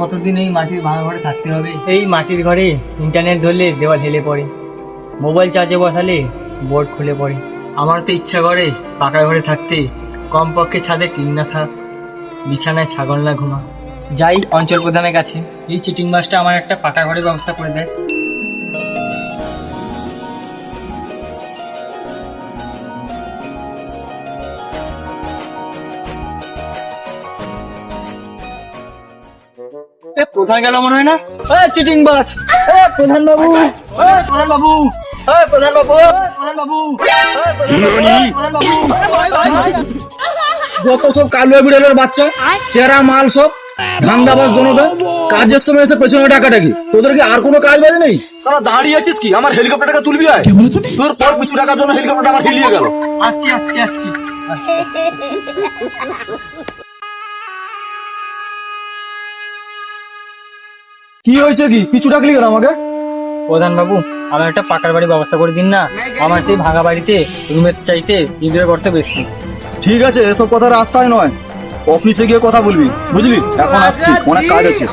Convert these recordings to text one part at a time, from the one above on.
কতদিন এই মাটির ভাঙা ঘরে থাকতে হবে? এই মাটির ঘরে ইন্টারনেট ধরলে দেওয়াল হেলে পড়ে মোবাইল চার্জে বসালে বোর্ড খুলে পড়ে। আমার তো ইচ্ছা করে পাকা ঘরে থাকতে, কমপক্ষে ছাদে টিন না থাক, বিছানায় ছাগল না ঘুমা। যাই অঞ্চল প্রধানের কাছে, এই চিটিং বাসটা আমার একটা পাকা ঘরের ব্যবস্থা করে দেয়। এ প্রধান গেল মনে হয় না? এ চিটিং বাজ। এ প্রধান বাবু। এ প্রধান বাবু। এ প্রধান বাবু। এ প্রধান বাবু। এ প্রধান বাবু। এ প্রধান বাবু। এ ভাই ভাই ভাই যত সব কালো বিড়ালের বাচ্চা চেরা মাল সব ধান্দাবাজ জনতা কাজের সময় এসে পেছনে ডাকাটাকি তোদের কি আর কোনো কাজ বাজে নেই? সারা দাঁড়িয়ে আছিস কি? আমার হেলিকপ্টারটা তুলবি আয়। তোর পর পিছু টাকার জন্য হেলিকপ্টার আমার হিলিয়ে গেল। আসছি আসছি আসছি। কি হয়েছে কি? কিছু ডাকলি কেন আমাকে? প্রধান বাবু আমার একটা পাকার বাড়ির ব্যবস্থা করে দিন না। আমার সেই ভাঙা বাড়িতে রুমের চাইতে ইঁদুরে করতে বেশি। ঠিক আছে এসব কথা রাস্তায় নয়। অফিসে গিয়ে কথা বলবি বুঝলি? এখন আসছি অনেক কাজ আছে।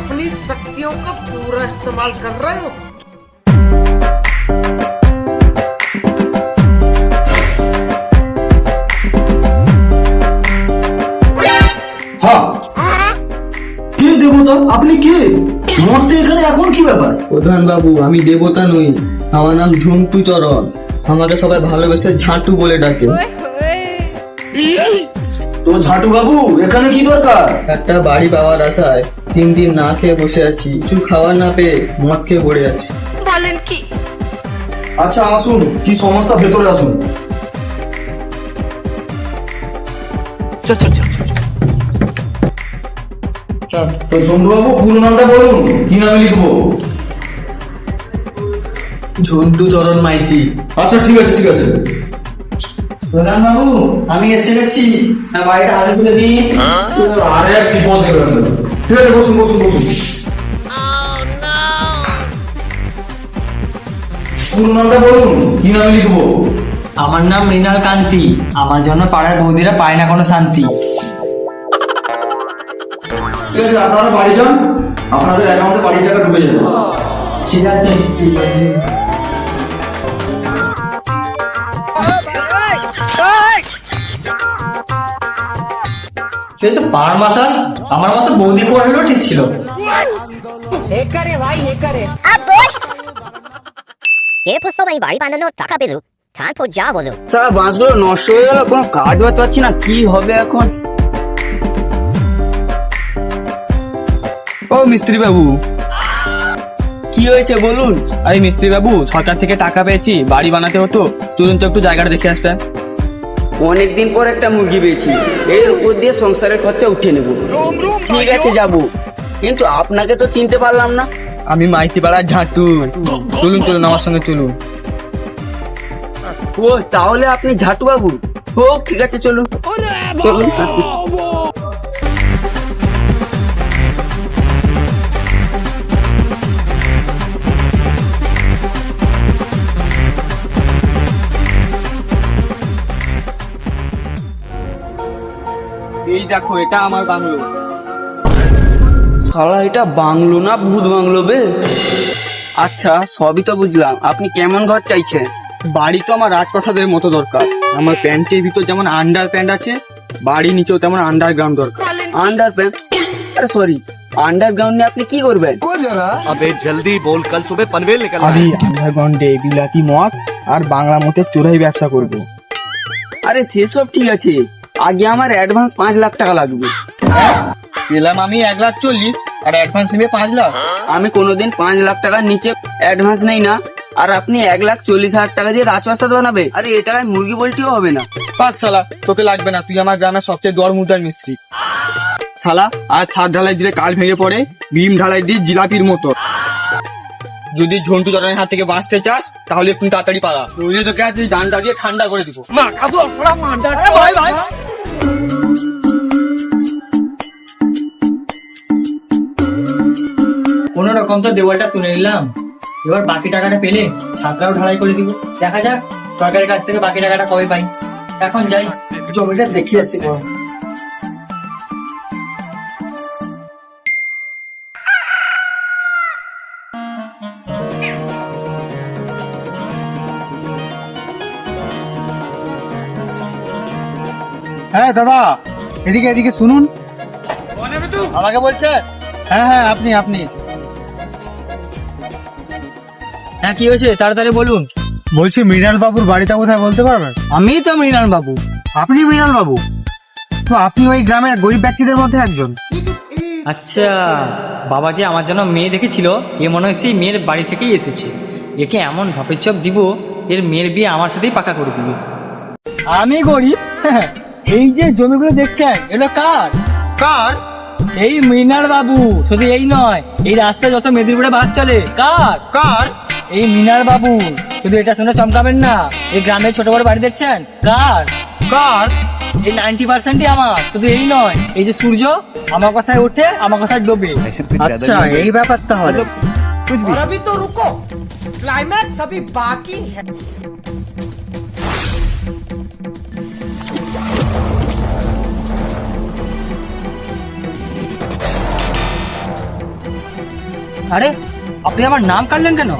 হ্যাঁ। কি দেবতা? আপনি কে? মরতে এখানে এখন কি ব্যাপার? প্রধান বাবু আমি দেবতা নই। আমার নাম ঝন্টু চরণ। আমাকে সবাই ভালোবেসে ঝাঁটু বলে ডাকে। তো ঝাটু বাবু এখানে কি দরকার? একটা বাড়ি পাওয়ার আশায় তিন দিন না খেয়ে বসে আছি। কিছু খাওয়ার না পেয়ে মদ খেয়ে পড়ে আছি। আচ্ছা আসুন। কি সমস্যা? ভেতরে আসুন। তো চন্দ্রবাবু পুরো নামটা বলুন। কি নামে লিখব? ঝন্টু চরণ মাইতি। আচ্ছা ঠিক আছে ঠিক আছে। প্রধান বাবু আমি এসে গেছি। বাড়িটা হাতে তুলে দিন। আরে এক বিপদ ঠিক আছে বসুন বসুন বসুন। পুরো নামটা বলুন। কি নামে লিখব? আমার নাম মৃণাল কান্তি। আমার জন্য পাড়ার বৌদিরা পায় না কোনো শান্তি। ঠিক আছে আপনারা বাড়ি যান আপনাদের অ্যাকাউন্টে বাড়ির টাকা ঢুকে যাবে। ঠিক আছে ঠিক আছে। সে তো পাড়ার মাথা আমার মতো বৌদি করে হলেও ঠিক ছিল। এরপর সবাই বাড়ি বানানোর টাকা পেল। তারপর যা বলো। সারা বাঁশগুলো নষ্ট হয়ে গেল কোনো কাজ বাজ পাচ্ছি না কি হবে এখন? মিস্ত্রি বাবু কি হয়েছে বলুন? আরে মিস্ত্রি বাবু সরকার থেকে টাকা পেয়েছি বাড়ি বানাতে হতো। চলুন তো একটু জায়গাটা দেখে আসবেন অনেকদিন পর একটা মুরগি পেয়েছি। এর উপর দিয়ে সংসারের খরচা উঠিয়ে নেব। ঠিক আছে যাব। কিন্তু আপনাকে তো চিনতে পারলাম না। আমি মাইতি পাড়া ঝাঁটু চলুন চলুন আমার সঙ্গে চলুন। ও তাহলে আপনি ঝাটু বাবু ও ঠিক আছে চলুন। চলুন। এই দেখো এটা আমার বাংলো। শালা এটা বাংলো না ভূত বাংলো বে। আচ্ছা সবই তো বুঝলাম। আপনি কেমন ঘর চাইছেন? বাড়ি তো আমার রাজপ্রাসাদের মতো দরকার। আমার প্যান্টের ভিতর যেমন আন্ডার প্যান্ট আছে বাড়ি নিচেও তেমন আন্ডারগ্রাউন্ড দরকার। আন্ডার প্যান্ট আরে সরি আন্ডারগ্রাউন্ডে আপনি কি করবেন? আবে জলদি বল কাল সুবে পানভেল নিকলনা আমি আন্ডারগ্রাউন্ডে বিলাতি মদ আর বাংলা মতে চোরাই ব্যবসা করব। আরে সেসব ঠিক আছে। আগে আমার অ্যাডভান্স পাঁচ লাখ টাকা লাগবে। পেলাম আমি এক লাখ চল্লিশ আর অ্যাডভান্স নেবে পাঁচ লাখ। আমি কোনোদিন পাঁচ লাখ টাকার নিচে অ্যাডভান্স নেই না। আর আপনি এক লাখ চল্লিশ হাজার টাকা দিয়ে রাজপ্রাসাদ বানাবে। আরে এ টাকায় মুরগি পোল্ট্রিও হবে না। পাঁচ সালা তোকে লাগবে না তুই আমার গ্রামের সবচেয়ে দর মুদ্রার মিস্ত্রি। শালা আর ছাদ ঢালাই দিলে কাল ভেঙে পড়ে বিম ঢালাই দিয়ে জিলাপির মতো। যদি ঝন্টু চরণের হাত থেকে বাঁচতে চাস তাহলে একটু তাড়াতাড়ি পালা। নইলে তোকে আজ জানটা দিয়ে ঠান্ডা করে দিব। কোনো রকম তো দেওয়ালটা তুলে নিলাম। এবার বাকি টাকাটা পেলে ছাত্রাও ঢালাই করে দিব। দেখা যাক সরকারের কাছ থেকে বাকি টাকাটা কবে পাই। এখন যাই। জমিটা দেখি আসি হ্যাঁ দাদা এদিকে এদিকে শুনুন। আমাকে বলছে? হ্যাঁ হ্যাঁ আপনি আপনি। হ্যাঁ কি হয়েছে? তাড়াতাড়ি বলুন। বলছি মৃণাল বাবুর বাড়িটা কোথায় বলতে পারবেন? আমি তো মৃণাল বাবু। আপনি মৃণাল বাবু? তো আপনি ওই গ্রামের গরিব ব্যক্তিদের মধ্যে একজন। আচ্ছা বাবা যে আমার জন্য মেয়ে দেখেছিল এ মনে হয় সেই মেয়ের বাড়ি থেকেই এসেছে। একে এমন ভাপের চপ দিব এর মেয়ের বিয়ে আমার সাথেই পাকা করে দিবে। আমি গরিব? এই যে জমিগুলো দেখছেন এগুলো কার কার এই মৃণাল বাবু শুধু এই নয় এই রাস্তায় যত মেদিনীপুরে বাস চলে কার কার এই মিনার বাবু শুধু এটা শুনে চমকাবেন না এই গ্রামের ছোট বড় বাড়ি দেখছেন কার কার এই নাইনটি পার্সেন্টই আমার শুধু এই নয় এই যে সূর্য আমার কথায় ওঠে আমার কথায় ডোবে আচ্ছা এই ব্যাপারটা হলো और अभी तो रुको क्लाइमैक्स अभी बाकी है আরে আপনি আমার নাম কাটলেন কেন?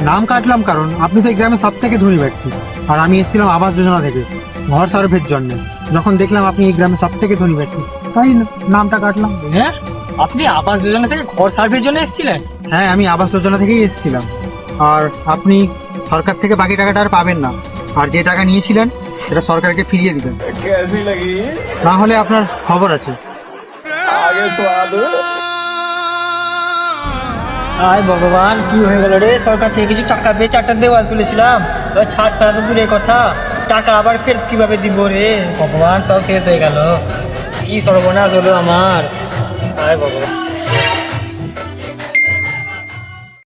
নাম কাটলাম কারণ আপনি তো এই গ্রামে সব থেকে ধনী ব্যক্তি। আর আমি এসেছিলাম আবাস যোজনা থেকে ঘর সার্ভের জন্য। যখন দেখলাম আপনি এই গ্রামে সব থেকে ধনী ব্যক্তি তাই নামটা কাটলাম। হ্যাঁ? আপনি আবাস যোজনা থেকে ঘর সার্ভের জন্য এসেছিলেন? হ্যাঁ আমি আবাস যোজনা থেকেই এসেছিলাম। আর আপনি সরকার থেকে বাকি টাকাটা আর পাবেন না। আর যে টাকা নিয়েছিলেন সেটা সরকারকে ফিরিয়ে দিবেন। না হলে আপনার খবর আছে। আয় ভগবান, কি হয়ে গেল রে? সরকার থেকে কিছু টাকা পেয়ে চারটা দেওয়াল তুলেছিলাম। এবার ছাড়টা তো দূরের কথা। টাকা আবার ফের কীভাবে দিব রে? ভগবান, সব শেষ হয়ে গেল। কি সর্বনাশ হলো আমার। আয় ভগবান।